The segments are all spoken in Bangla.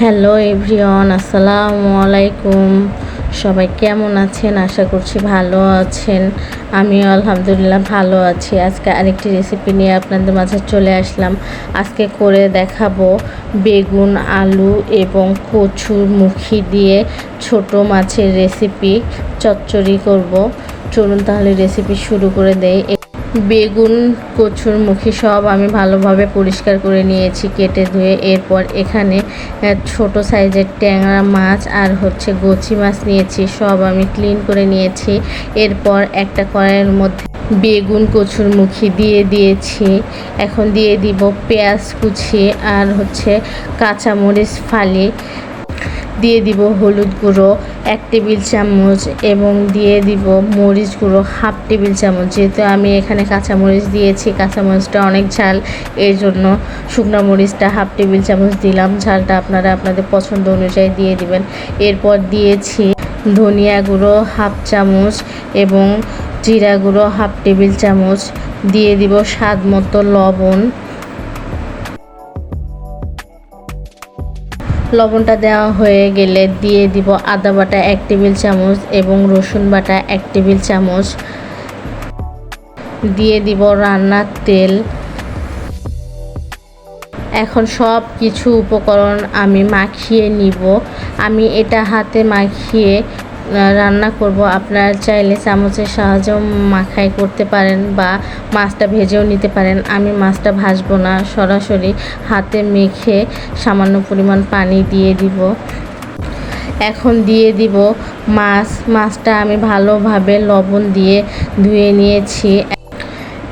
হ্যালো এভরিওয়ান, আসসালামু আলাইকুম। সবাই কেমন আছেন? আশা করছি ভালো আছেন। আমিও আলহামদুলিল্লাহ ভালো আছি। আজকে আরেকটি রেসিপি নিয়ে আপনাদের মাঝে চলে আসলাম। আজকে করে দেখাবো বেগুন, আলু এবং কচুর মুখি দিয়ে ছোট মাছের রেসিপি চচ্চড়ি করব। চলুন তাহলে রেসিপি শুরু করে দেই। বেগুন, কচুর মুখী সব আমি ভালোভাবে পরিষ্কার করে নিয়েছি, কেটে ধুয়ে। এরপর এখানে ছোট সাইজের ট্যাংরা মাছ আর হচ্ছে গচি মাছ নিয়েছি, সব আমি ক্লিন করে নিয়েছি। এরপর একটা কড়াইয়ের মধ্যে বেগুন, কচুর মুখী দিয়ে দিয়েছি। এখন দিয়ে দিব পেঁয়াজ কুচি আর হচ্ছে কাঁচামরিচ ফালি। দিয়ে দিব হলুদ গুঁড়ো, এক টেবিল চামচ এবং দিয়ে দিব মরিচ গুঁড়ো, হাফ টেবিল চামচ। যেহেতু আমি এখানে কাঁচামরিচ দিয়েছি, কাঁচামরিচটা অনেক ঝাল, এর জন্য শুকনো মরিচটা হাফ টেবিল চামচ দিলাম। ঝালটা আপনারা আপনাদের পছন্দ অনুযায়ী দিয়ে দিবেন। এরপর দিয়েছি ধনিয়া গুঁড়ো হাফ চামচ এবং জিরা গুঁড়ো হাফ টেবিল চামচ। দিয়ে দিব স্বাদ মতো লবণ। লবণটা দেওয়া হয়ে গেলে দিয়ে দিব আদা বাটা এক টেবিল চামচ এবং রসুন বাটা এক টেবিল চামচ। দিয়ে দিব রান্নার তেল। এখন সব কিছু উপকরণ আমি মাখিয়ে নিব। আমি এটা হাতে মাখিয়ে রান্না করব। আপনারা চাইলে চামচের সাহায্যেও মাখাই করতে পারেন বা মাছটা ভেজেও নিতে পারেন। আমি মাছটা ভাজবো না, সরাসরি হাতে মেখে সামান্য পরিমাণ পানি দিয়ে দিব। এখন দিয়ে দিব মাছ। মাছটা আমি ভালোভাবে লবণ দিয়ে ধুয়ে নিয়েছি।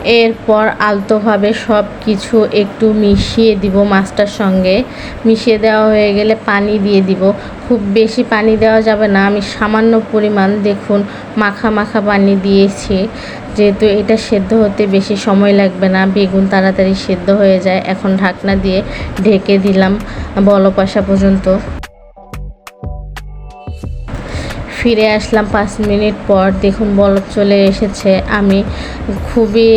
এরপর আলতোভাবে সব কিছু একটু মিশিয়ে দিব মাছটার সঙ্গে। মিশিয়ে দেওয়া হয়ে গেলে পানি দিয়ে দিব। খুব বেশি পানি দেওয়া যাবে না। আমি সামান্য পরিমাণ দেখুন মাখা মাখা পানি দিয়েছি। যেহেতু এটা সেদ্ধ হতে বেশি সময় লাগবে না, বেগুন তাড়াতাড়ি সেদ্ধ হয়ে যায়। এখন ঢাকনা দিয়ে ঢেকে দিলাম বলপাশা পর্যন্ত। ফিরে আসলাম পাঁচ মিনিট পর। দেখুন, বলক চলে এসেছে। আমি খুবই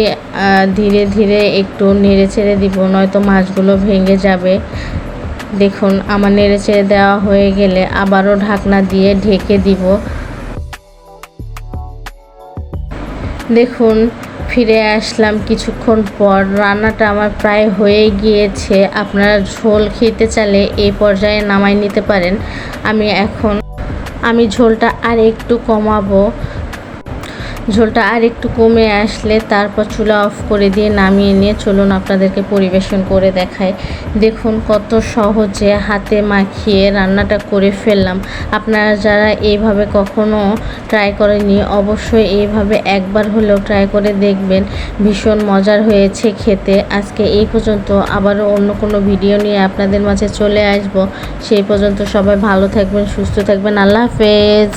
ধীরে ধীরে একটু নেড়ে ছেড়ে দিব, নয়তো মাছগুলো ভেঙে যাবে। দেখুন, আমার নেড়ে ছেড়ে দেওয়া হয়ে গেলে আবারও ঢাকনা দিয়ে ঢেকে দিব। দেখুন, ফিরে আসলাম কিছুক্ষণ পর। রান্নাটা আমার প্রায় হয়ে গিয়েছে। আপনারা ঝোল খেতে চাইলে এই পর্যায়ে নামাই নিতে পারেন। আমি এখন আমি ঝোলটা আর একটু কমাবো। ঝোলটা আর একটু কমে আসলে তারপর চুলা অফ করে দিয়ে নামিয়ে নিয়ে চলুন আপনাদেরকে পরিবেশন করে দেখায় দেখুন কত সহজে হাতে মাখিয়ে রান্নাটা করে ফেললাম। আপনারা যারা এইভাবে কখনো ট্রাই করেনি অবশ্যই এইভাবে একবার হলেও ট্রাই করে দেখবেন। ভীষণ মজার হয়েছে খেতে। আজকে এই পর্যন্ত আবারও অন্য কোনো ভিডিও নিয়ে আপনাদের মাঝে চলে আসব। সেই পর্যন্ত সবাই ভালো থাকবেন, সুস্থ থাকবেন। আল্লাহ হাফেজ।